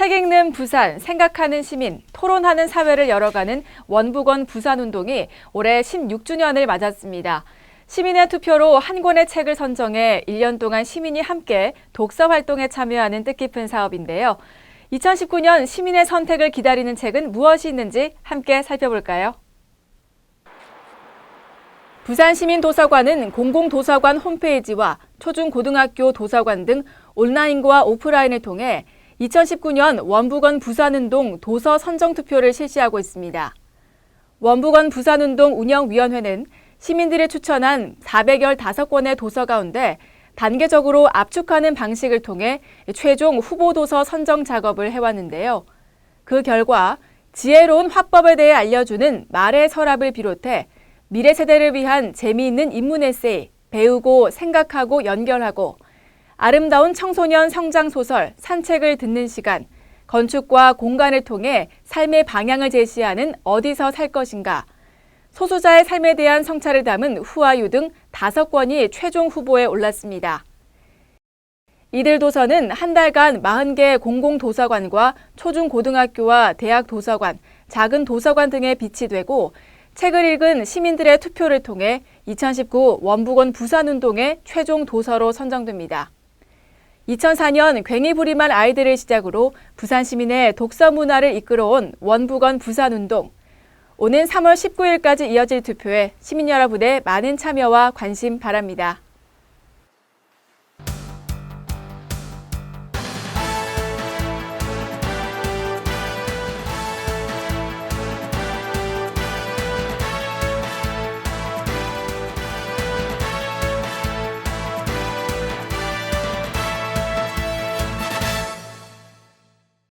책 읽는 부산, 생각하는 시민, 토론하는 사회를 열어가는 원북원 부산운동이 올해 16주년을 맞았습니다. 시민의 투표로 한 권의 책을 선정해 1년 동안 시민이 함께 독서 활동에 참여하는 뜻깊은 사업인데요. 2019년 시민의 선택을 기다리는 책은 무엇이 있는지 함께 살펴볼까요? 부산시민도서관은 공공도서관 홈페이지와 초중고등학교 도서관 등 온라인과 오프라인을 통해 2019년 원북원 부산운동 도서 선정 투표를 실시하고 있습니다. 원북원 부산운동 운영위원회는 시민들이 추천한 415권의 도서 가운데 단계적으로 압축하는 방식을 통해 최종 후보 도서 선정 작업을 해왔는데요. 그 결과 지혜로운 화법에 대해 알려주는 말의 서랍을 비롯해 미래 세대를 위한 재미있는 인문 에세이, 배우고 생각하고 연결하고 아름다운 청소년 성장 소설 산책을 듣는 시간, 건축과 공간을 통해 삶의 방향을 제시하는 어디서 살 것인가, 소수자의 삶에 대한 성찰을 담은 후아유 등 다섯 권이 최종 후보에 올랐습니다. 이들 도서는 한 달간 40개 공공도서관과 초중고등학교와 대학 도서관, 작은 도서관 등에 비치되고 책을 읽은 시민들의 투표를 통해 2019 원북원 부산운동의 최종 도서로 선정됩니다. 2004년 괭이 부림한 아이들을 시작으로 부산 시민의 독서 문화를 이끌어온 원북원 부산 운동. 오는 3월 19일까지 이어질 투표에 시민 여러분의 많은 참여와 관심 바랍니다.